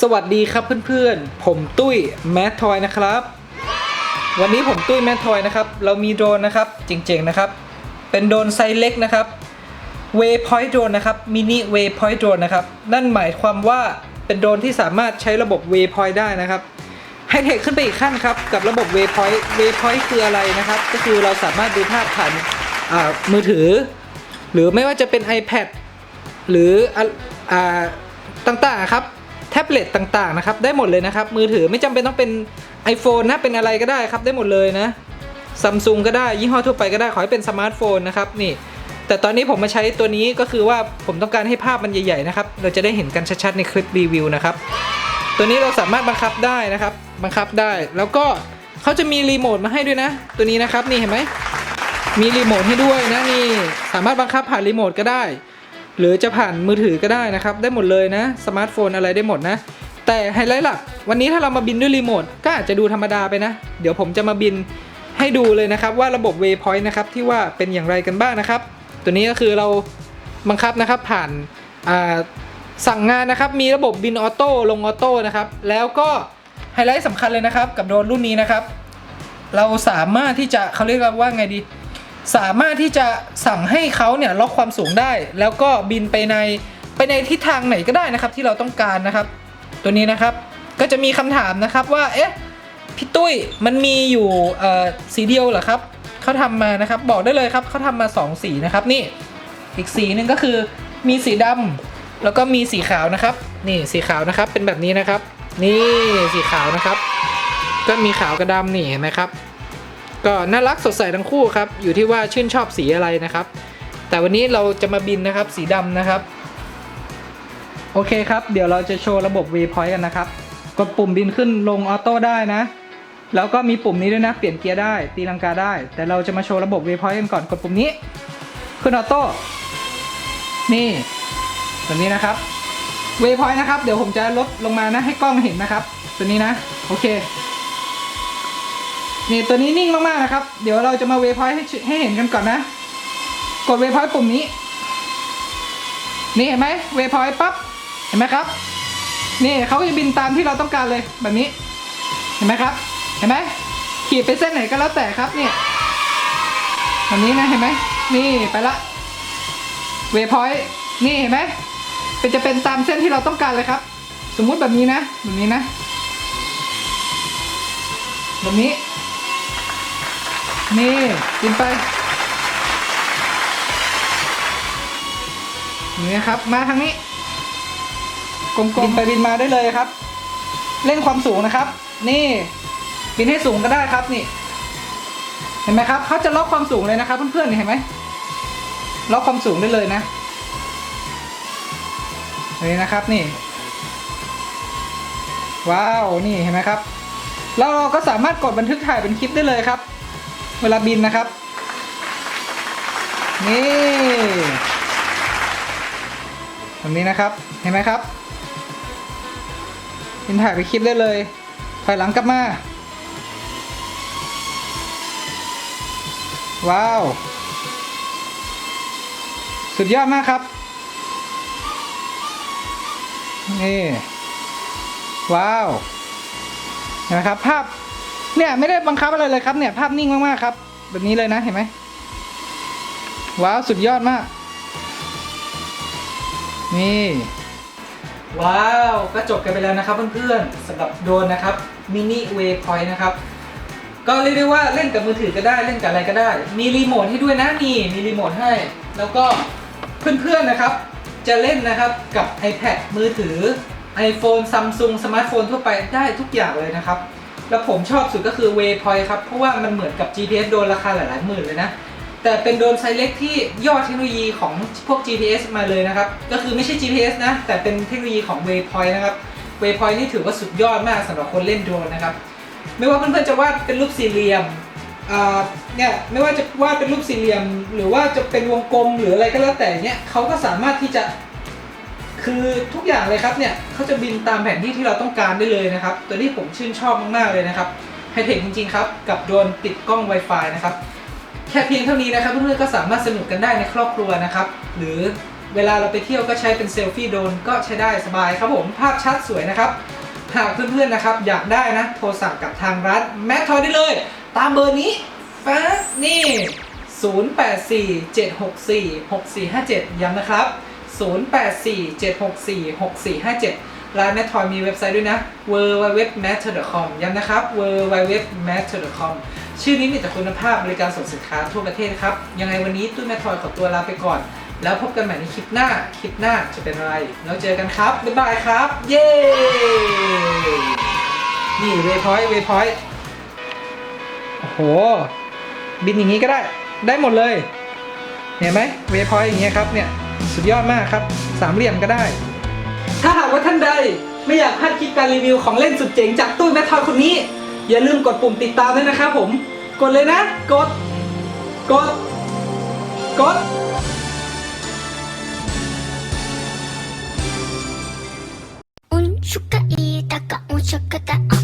สวัสดีครับเพื่อนๆ ผมตุ้ยแมททอยนะครับ วันนี้ผมตุ้ยแมททอยนะครับ เรามีโดรนนะครับเจ๋งๆนะครับ เป็นโดรนไซส์เล็กนะครับ Waypoint Drone นะครับมินิ Waypoint Drone นะครับ นั่นหมายความว่าเป็นโดรนที่สามารถใช้ระบบ Waypoint ได้นะครับไฮเทคขึ้นไปอีกขั้นครับ กับระบบ Waypoint Waypoint คืออะไรนะครับ ก็คือเราสามารถดูภาพผ่านอ่ามือถือ หรือไม่ว่าจะเป็น iPad หรืออะอ่าต่างๆครับ แท็บเล็ตต่างๆนะครับได้หมดเลยนะครับ มือถือไม่จำเป็นต้องเป็น iPhone นะเป็นอะไรก็ได้ครับได้หมดเลยนะซัมซุงก็ได้ยี่ห้อทั่วไปก็ได้ขอให้เป็นสมาร์ทโฟนนะครับนี่ แต่ตอนนี้ผมมาใช้ตัวนี้ก็คือว่าผมต้องการให้ภาพมันใหญ่ๆนะครับเราจะได้เห็นกันชัดๆในคลิปรีวิวนะครับตัวนี้เราสามารถบังคับได้นะครับ บังคับได้แล้วก็เขาจะมีรีโมทมาให้ด้วยนะ ตัวนี้นะครับนี่เห็นไหมมีรีโมทให้ด้วยนะนี่สามารถบังคับผ่านรีโมทก็ได้ หรือจะผ่านมือถือก็ได้นะครับ ได้หมดเลยนะ สมาร์ทโฟนอะไรได้หมดนะ แต่ไฮไลท์หลัก วันนี้ถ้าเรามาบินด้วยรีโมทก็อาจจะดูธรรมดาไปนะ เดี๋ยวผมจะมาบินให้ดูเลยนะครับ ว่าระบบ Waypoint นะครับที่ว่าเป็นอย่างไรกันบ้างนะครับ ตัวนี้ก็คือเราบังคับนะครับผ่านสั่งงานนะครับ มีระบบบินออโต้ลงออโต้นะครับ แล้วก็ไฮไลท์สำคัญเลยนะครับ กับโดรนรุ่นนี้นะครับ เราสามารถที่จะเขาเรียกว่าไงดี สามารถที่จะสั่งให้เขาเนี่ยล็อกความสูงได้ แล้วก็บินไปในไปในทิศทางไหนก็ได้นะครับ ที่เราต้องการนะครับ ตัวนี้นะครับก็จะมีคำถามนะครับว่าเอ๊ะพี่ตุ้ยมันมีอยู่เอ่อสีเดียวเหรอครับเขาทำมานะครับบอกได้เลยครับเขาทำมาสองสีนะครับนี่อีกสีหนึ่งก็คือมีสีดำแล้วก็มีสีขาวนะครับ นี่สีขาวนะครับเป็นแบบนี้นะครับ นี่สีขาวนะครับ ก็มีขาวกับดำนี่เห็นไหมครับ ก็น่ารักสดใสทั้งคู่ครับ อยู่ที่ว่าชื่นชอบสีอะไรนะครับ แต่วันนี้เราจะมาบินนะครับสีดำนะครับ โอเคครับ เดี๋ยวเราจะโชว์ระบบ Waypoint กันนะครับ กดปุ่มบินขึ้นลงออโต้ได้นะ แล้วก็มีปุ่มนี้ด้วยนะ เปลี่ยนเกียร์ได้ ตีลังกาได้ แต่เราจะมาโชว์ระบบ Waypoint กันก่อน กดปุ่มนี้ ขึ้นออโต้ นี่ตัวนี้นะครับ Waypoint นะครับ เดี๋ยวผมจะลดลงมานะ ให้กล้องเห็นนะครับ ตัวนี้นะ โอเค นี่ตัวนี้นิ่งมากๆนะครับ เดี๋ยวเราจะมาเวพอยต์ให้ให้เห็นกันก่อนนะ กดเวพอยต์ปุ่มนี้ นี่เห็นไหมเวพอยต์ปั๊บ เห็นไหมครับ นี่เขาจะบินตามที่เราต้องการเลยแบบนี้ เห็นไหมครับ เห็นไหมขีดไปเส้นไหนก็แล้วแต่ครับนี่แบบนี้นะเห็นไหมนี่ไปละ เวพอยต์นี่เห็นไหมเป็นจะเป็นตามเส้นที่เราต้องการเลยครับ สมมุติแบบนี้นะ แบบนี้นะ แบบนี้ นี่ กินไป นี่นะครับ มาทางนี้ กลมๆบินไปบินมาได้เลยครับ เล่นความสูงนะครับ นี่ บินให้สูงก็ได้ครับนี่ เห็นไหมครับเขาจะล็อกความสูงเลยนะครับ เพื่อนๆนี่เห็นไหมล็อกความสูงได้เลยนะนี่นะครับนี่ ว้าว นี่เห็นไหมครับแล้วเราก็สามารถกดบันทึกถ่ายเป็นคลิปได้เลยครับ เวลาบินนะครับ นี่แบบนี้นะครับ เห็นไหมครับบินถ่ายไปคลิปได้เลย ถอยหลังกลับมา ว้าว สุดยอดมากครับ นี่ ว้าวเห็นไหมครับ ภาพ เนี่ยไม่ได้บังคับอะไรเลยครับเนี่ยภาพนิ่งมากๆครับ แบบนี้เลยนะเห็นไหมว้าวสุดยอดมาก นี่ ว้าวก็จบกันไปแล้วนะครับเพื่อนๆสำหรับโดนนะครับมินิเวพอยต์นะครับก็เรียกได้ว่าเล่นกับมือถือก็ได้เล่นกับอะไรก็ได้ มีรีโมทให้ด้วยนะนี่มีรีโมทให้ แล้วก็เพื่อนๆนะครับ จะเล่นนะครับกับ iPad มือถือ iPhone Samsung สมาร์ทโฟนทั่วไปได้ทุกอย่างเลยนะครับ แล้วผมชอบสุดก็คือ Waypoint ครับ เพราะว่ามันเหมือนกับ GPS โดรนราคาหลายๆหมื่นเลยนะ แต่เป็นโดรนไซเล็กที่ย่อเทคโนโลยีของพวก GPS มาเลยนะครับ ก็คือไม่ใช่ GPS นะ แต่เป็นเทคโนโลยีของ Waypoint นะครับ Waypoint นี่ถือว่าสุดยอดมากสำหรับคนเล่นโดรนนะครับ ไม่ว่าเพื่อนๆจะวาดเป็นรูปสี่เหลี่ยมเนี่ยไม่ว่าจะวาดเป็นรูปสี่เหลี่ยม หรือว่าจะเป็นวงกลมหรืออะไรก็แล้วแต่เนี่ยเขาก็สามารถที่จะ คือทุกอย่างเลยครับเนี่ยเขาจะบินตามแผนที่ที่เราต้องการได้เลยนะครับ ตัวนี้ผมชื่นชอบมากๆเลยนะครับไฮเทคจริงๆครับ กับโดรนติดกล้อง Wi-Fi นะครับ แค่เพียงเท่านี้นะครับเพื่อนๆก็สามารถสนุกกันได้ในครอบครัวนะครับ หรือเวลาเราไปเที่ยวก็ใช้เป็นเซลฟี่โดรนก็ใช้ได้สบายครับผมภาพชัดสวยนะครับหากเพื่อนๆนะครับอยากได้นะโทรสั่งกับทางร้านแมททอยได้เลย ตามเบอร์นี้ฟนี่ 0847646457 ย้ำนะครับ 0847646457 ร้านแมททอยมีเว็บไซต์ด้วยนะ www.matter.com ย้ำนะครับ www.matter.com ชื่อนี้มีแต่คุณภาพบริการส่งสินค้าทั่วประเทศครับ ยังไงวันนี้ตุ้ยแมททอยขอตัวลาไปก่อน แล้วพบกันใหม่ในคลิปหน้า คลิปหน้าจะเป็นอะไร แล้วเจอกันครับ บ๊ายบายครับ เย้ นี่เวพอยเวพอยโอ้โห บินอย่างนี้ก็ได้ ได้หมดเลย เห็นไหมเวพอยอย่างเงี้ยครับเนี่ย สุดยอดมากครับ สามเหลี่ยมก็ได้ ถ้าหากว่าท่านใดไม่อยากพลาดคลิปการรีวิวของเล่นสุดเจ๋งจากตู้แมททอยคนนี้ อย่าลืมกดปุ่มติดตามด้วยนะครับผม กดเลยนะ กด กด กดうんしゅかいたかうんしゅかた